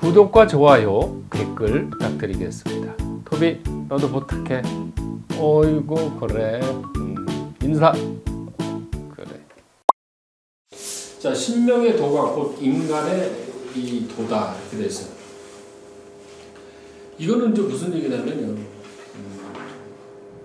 구독과 좋아요, 댓글 부탁드리겠습니다. 토비, 너도 부탁해. 어이구, 그래. 음, 인사. 그래. 자, 신명의 도가 곧 인간의 이 도다. 이렇게 돼 있어요. 이거는 이제 무슨 얘기냐면요. 음,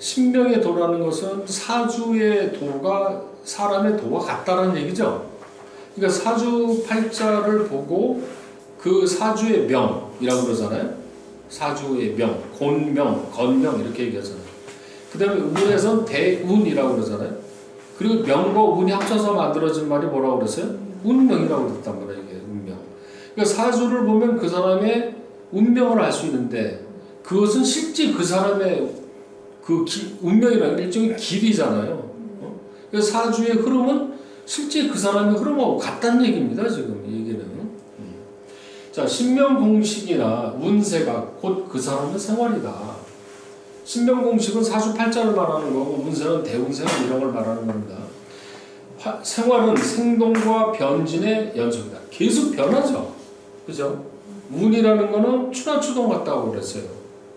신명의 도라는 것은 사주의 도가 사람의 도와 같다는 얘기죠. 그러니까 사주 팔자를 보고 그 사주의 명이라고 그러잖아요. 사주의 명, 곤명, 건명 이렇게 얘기하잖아요. 그 다음에 운에선 대운이라고 그러잖아요. 그리고 명과 운이 합쳐서 만들어진 말이 뭐라고 그랬어요? 운명이라고 그랬단 말이에요. 이게 운명. 그러니까 사주를 보면 그 사람의 운명을 알 수 있는데 그것은 실제 그 사람의 그 기, 운명이라는 일종의 길이잖아요. 어? 그래서 사주의 흐름은 실제 그 사람의 흐름하고 같다는 얘기입니다. 지금. 자, 신명 공식이나 운세가 곧 그 사람의 생활이다. 신명 공식은 사주 팔자를 말하는 거고 운세는 대운세 이런 걸 말하는 겁니다. 화- 생활은 생동과 변진의 연속이다. 계속 변하죠. 그죠? 운이라는 거는 추나추동 같다고 그랬어요.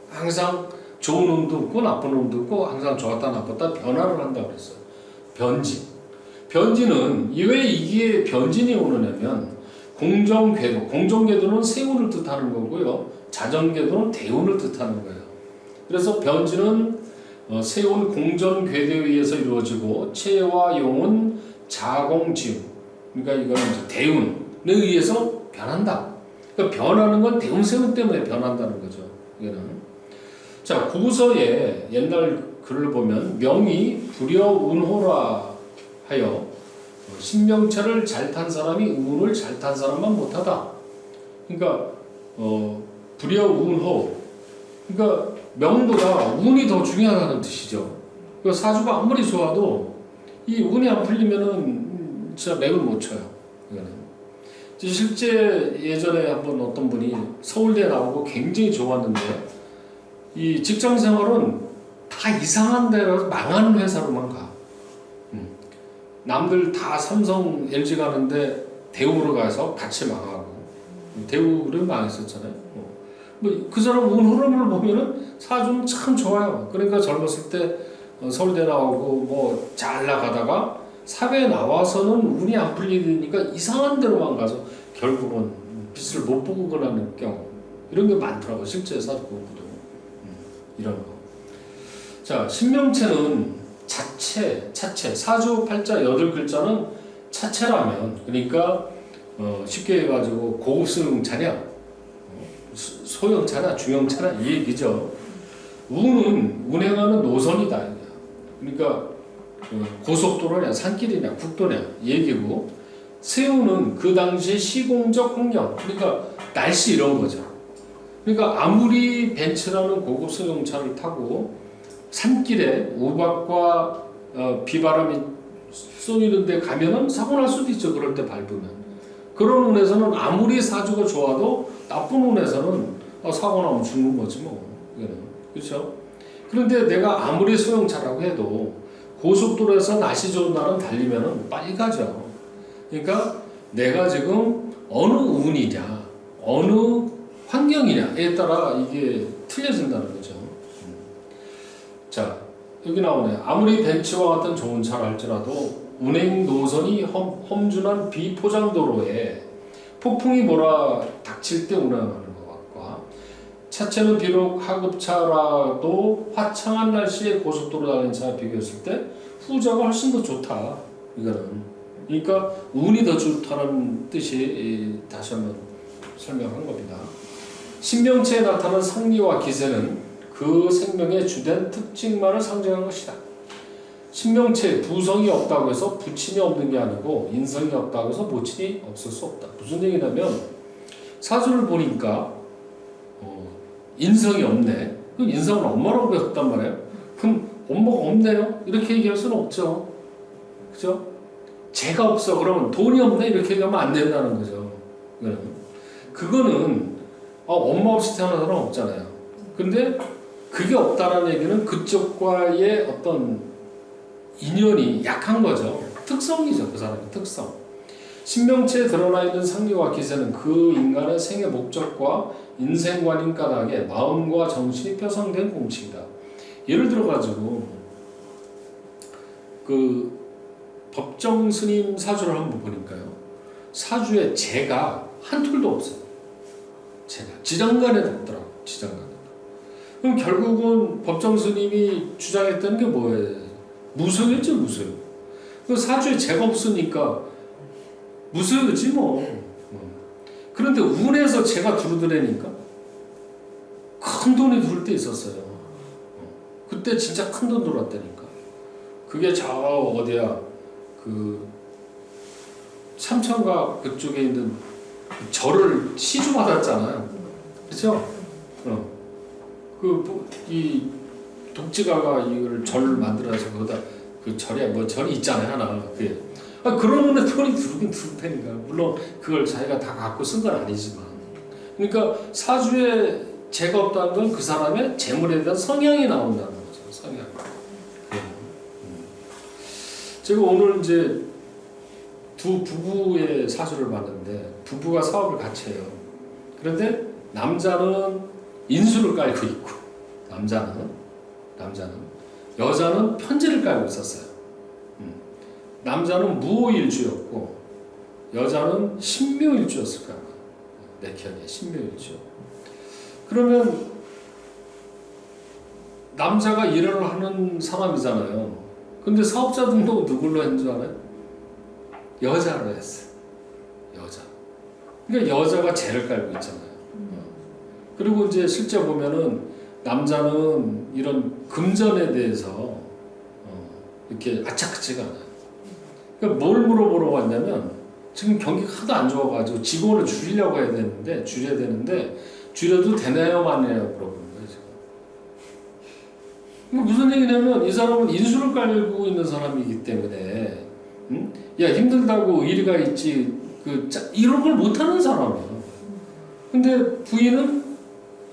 항상 좋은 운도 있고 나쁜 운도 있고 항상 좋았다 나빴다 변화를 한다고 그랬어요. 변진. 변진은 왜 이게 변진이 오느냐면 공정궤도, 공정궤도는 세운을 뜻하는 거고요. 자전궤도는 대운을 뜻하는 거예요. 그래서 변진은 어, 세운 공전궤도에 의해서 이루어지고 체와 용은 자공지운. 그러니까 이거는 이제 대운에 의해서 변한다. 그러니까 변하는 건 대운 세운 때문에 변한다는 거죠. 이거는. 자 고서에 옛날 글을 보면 명이 불여 운호라 하여 어, 신명체를 잘 탄 사람이 운을 잘 탄 사람만 못하다. 그러니까 어, 불여 운호. 그러니까 명보다 운이 더 중요하다는 뜻이죠. 그 사주가 아무리 좋아도 이 운이 안 풀리면은 음, 진짜 맥을 못 쳐요. 실제 예전에 한번 어떤 분이 서울대 나오고 굉장히 좋았는데 이 직장 생활은 다 이상한 데로 망하는 회사로만 가. 음. 남들 다 삼성, LG 가는데 대우로 가서 같이 망하고 대우를 망했었잖아요. 뭐 그 사람 운 흐름을 보면은 사주는 참 좋아요. 그러니까 젊었을 때 어, 서울대 나오고 뭐 잘 나가다가 사회에 나와서는 운이 안 풀리니까 이상한 데로만 가서 결국은 빛을 못 보고 그러는 경우 이런 게 많더라고 실제 사주 공부도 음, 이런 거. 자 신명체는 자체, 차체 사주 팔자 여덟 글자는 차체라면 그러니까 어, 쉽게 해가지고 고급 수용차냐 어, 수- 소형차나 중형차나 이 얘기죠. 운은 운행하는 노선이다. 그러니까 어, 고속도로냐 산길이냐 국도냐 이 얘기고 세우는 그 당시의 시공적 환경 그러니까 날씨 이런 거죠. 그러니까 아무리 벤츠라는 고급 소형차를 타고 산길에 우박과 어, 비바람이 쏘이는데 가면은 사고 날 수도 있죠. 그럴 때 밟으면. 그런 운에서는 아무리 사주가 좋아도 나쁜 운에서는 어, 사고 나면 죽는 거지 뭐. 그렇죠. 그런데 내가 아무리 소형차라고 해도 고속도로에서 날씨 좋은 날은 달리면은 빨리 가죠. 그러니까 내가 지금 어느 운이냐, 어느 환경이냐에 따라 이게 틀려진다는 거죠. 음. 자, 여기 나오네. 아무리 벤츠와 같은 좋은 차를 할지라도 운행 노선이 험, 험준한 비포장도로에 폭풍이 몰아 닥칠 때 운행하는 것과 차체는 비록 하급차라도 화창한 날씨에 고속도로 달리는 차와 비교했을 때 후자가 훨씬 더 좋다. 이거는. 그러니까 운이 더 좋다는 뜻이 이, 다시 한번 설명한 겁니다. 신명체에 나타난 상리와 기세는 그 생명의 주된 특징만을 상징한 것이다. 신명체 부성이 없다고 해서 부친이 없는 게 아니고 인성이 없다고 해서 모친이 없을 수 없다. 무슨 얘기냐면 사주를 보니까 어, 인성이 없네. 그 인성은 엄마라고 배웠단 말이에요. 그럼 엄마가 없네요. 이렇게 얘기할 수는 없죠. 그죠? 재가 없어. 그러면 돈이 없네. 이렇게 얘기하면 안 된다는 거죠. 그거는 어, 엄마 없이 태어난 사람 없잖아요. 근데 그게 없다라는 얘기는 그쪽과의 어떤 인연이 약한 거죠. 특성이죠. 그 사람의 특성. 신명체에 드러나 있는 상류와 기세는 그 인간의 생애 목적과 인생관인 까닭에 마음과 정신이 뼈성된 공식이다. 예를 들어 가지고 그 법정 스님 사주를 한번 보니까요. 사주에 재가 한 톨도 없어요. 재가 지장간에도 없더라고. 지장간에. 그럼 결국은 법정 스님이 주장했던 게 뭐예요? 무소유죠, 무소유. 그 사주에 재가 없으니까 무소유지 뭐. 어. 그런데 운에서 재가 두루두래니까 큰 돈이 들을 때 있었어요. 어. 그때 진짜 큰 돈 들어왔다니까. 그게 저 어디야 그 삼천가 그쪽에 있는 그 절을 시주 받았잖아요. 그렇죠? 어. 그이 독지가가 이걸 절을 만들어서 거기다 그 절에 뭐 절이 있잖아요 하나 그게 아 눈에 돈이 들긴 들 테니까 물론 그걸 자기가 다 갖고 쓴 건 아니지만 그러니까 사주에 재가 없다는 건 그 사람의 재물에 대한 성향이 나온다는 거죠 성향. 예. 음. 제가 오늘 이제 두 부부의 사주를 봤는데 부부가 사업을 같이 해요. 그런데 남자는 인수를 깔고 있고 남자는 남자는 여자는 편지를 깔고 있었어요. 음. 남자는 무오일주였고 여자는 신묘일주였을 거야. 내 기억에 신묘일주. 그러면 남자가 일을 하는 사람이잖아요. 근데 사업자 등록 누굴로 했는 줄 알아요? 여자로 했어요. 여자. 그러니까 여자가 죄를 깔고 있잖아요. 어. 그리고 이제 실제 보면은 남자는 이런 금전에 대해서 어, 이렇게 아차크치가 않아요. 그러니까 뭘 물어보러 왔냐면 지금 경기가 하도 안 좋아가지고 직원을 줄이려고 해야 되는데 줄여야 되는데 줄여도 되나요 마나요 물어보는 거예요 지금. 무슨 얘기냐면 이 사람은 인수를 깔고 있는 사람이기 때문에 음? 야 힘들다고 의리가 있지 그 짜- 이런 걸 못하는 사람이야. 근데 부인은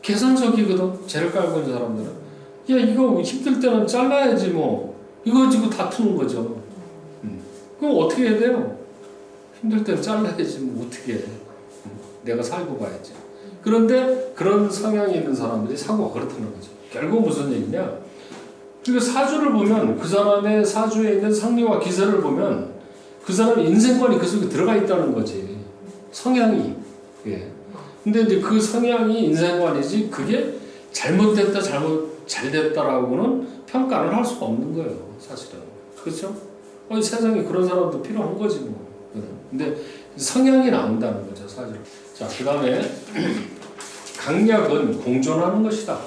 계산적이거든. 죄를 깔고 있는 사람들은 야 이거 힘들 때는 잘라야지 뭐 이거 지고 다투는 거죠. 음. 그럼 어떻게 해야 돼요? 힘들 때는 잘라야지 뭐 어떻게 해? 음. 내가 살고 봐야지. 그런데 그런 성향이 있는 사람들이 사고가 그렇다는 거죠. 결국 무슨 얘기냐? 그리고 사주를 보면 그 사람의 사주에 있는 상리와 기세를 보면 그 사람의 인생관이 그 속에 들어가 있다는 거지. 성향이. 예. 근데 이제 그 성향이 인생관이지 그게 잘못됐다 잘못 잘 됐다라고는 평가를 할 수가 없는 거예요. 사실은. 그렇죠? 어, 세상에 그런 사람도 필요한 거지 뭐. 근데 성향이 나온다는 거죠, 사실. 자, 그 다음에 강약은 공존하는 것이다.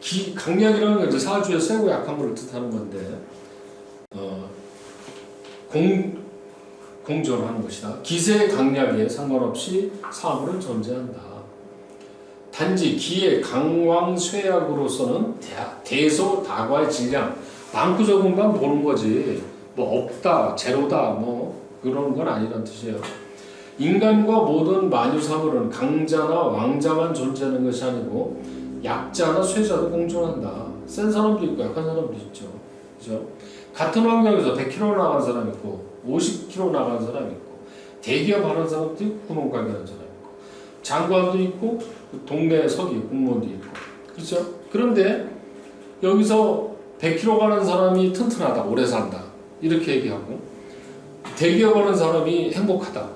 기, 강약이라는 건 이제 사주의 세고 걸 뜻하는 건데 어, 공 공존하는 것이다. 기세 강약에 상관없이 사물은 존재한다. 단지 기의 강왕 쇠약으로서는 대- 대소 다과의 질량 적은만 보는 거지 뭐 없다 제로다 뭐 그런 건 아니란 뜻이에요. 인간과 모든 만유 사물은 강자나 왕자만 존재하는 것이 아니고 약자나 쇠자도 공존한다. 센 사람도 있고 약한 사람도 있죠. 그죠? 같은 환경에서 100km 나간 사람 있고 50km 나간 사람 있고 대기업 하는 사람도 있고 구멍가게 하는 사람 있고 장관도 있고 그 동네 서기 공무원도 있고. 그렇죠? 그런데 여기서 100km 가는 사람이 튼튼하다 오래 산다. 이렇게 얘기하고 대기업 하는 사람이 행복하다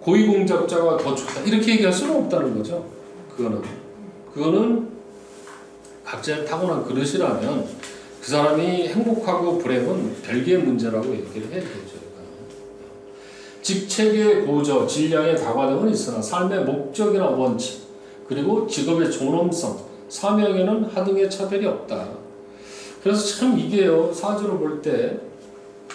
고위공직자가 더 좋다. 이렇게 얘기할 수는 없다는 거죠. 그거는. 그거는 각자의 타고난 그릇이라면 그 사람이 행복하고 불행은 별개의 문제라고 얘기를 해야 되죠. 직책의 고저, 질량의 다과 등은 있으나 삶의 목적이나 원칙, 그리고 직업의 존엄성, 사명에는 하등의 차별이 없다. 그래서 참 이게요, 사주를 볼 때,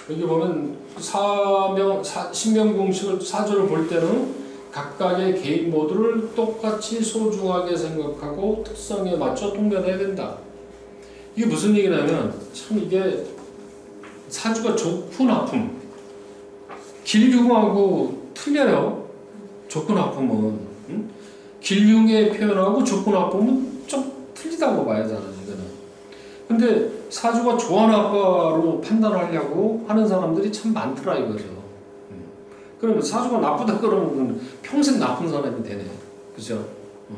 여기 보면 사명, 사, 신명공식을 사주를 볼 때는 각각의 개인 모두를 똑같이 소중하게 생각하고 특성에 맞춰 통변해야 된다. 이게 무슨 얘기냐면 참 이게 사주가 좋고 나쁨 길흉하고 틀려요. 나쁨은 응? 길흉의 표현하고 나쁨은 좀 틀리다고 봐야 되는 이거는. 근데 사주가 나빠로 판단하려고 하는 사람들이 참 많더라 이거죠. 응. 그러면 사주가 나쁘다 그러면 평생 나쁜 사람이 되네. 그죠? 어.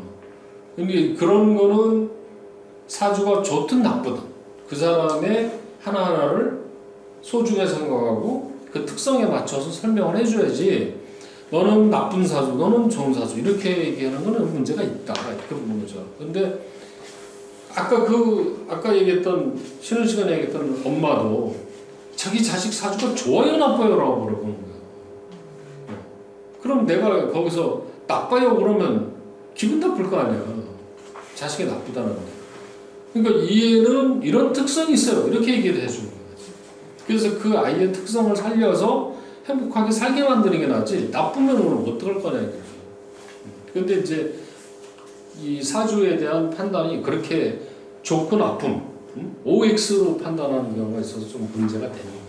근데 그런 거는 사주가 좋든 나쁘든 그 사람의 하나하나를 소중히 생각하고 그 특성에 맞춰서 설명을 해줘야지 너는 나쁜 사주, 너는 좋은 사주 이렇게 얘기하는 거는 문제가 있다 이렇게 보는 거죠. 근데 아까 그 아까 얘기했던 쉬는 시간에 얘기했던 엄마도 자기 자식 사주가 좋아요 나빠요라고 물어보는 거예요. 어. 그럼 내가 거기서 나빠요 그러면 기분 나쁠 거 아니야. 자식이 나쁘다는데. 그러니까 이해는 이런 특성이 있어요. 이렇게 얘기를 해주는. 그래서 그 아이의 특성을 살려서 행복하게 살게 만드는 게 낫지. 나쁘면 오늘 어떡할 거냐 이거죠. 근데 이제 이 사주에 대한 판단이 그렇게 좋고 나쁨, 음? OX로 판단하는 경우가 있어서 좀 문제가 거예요.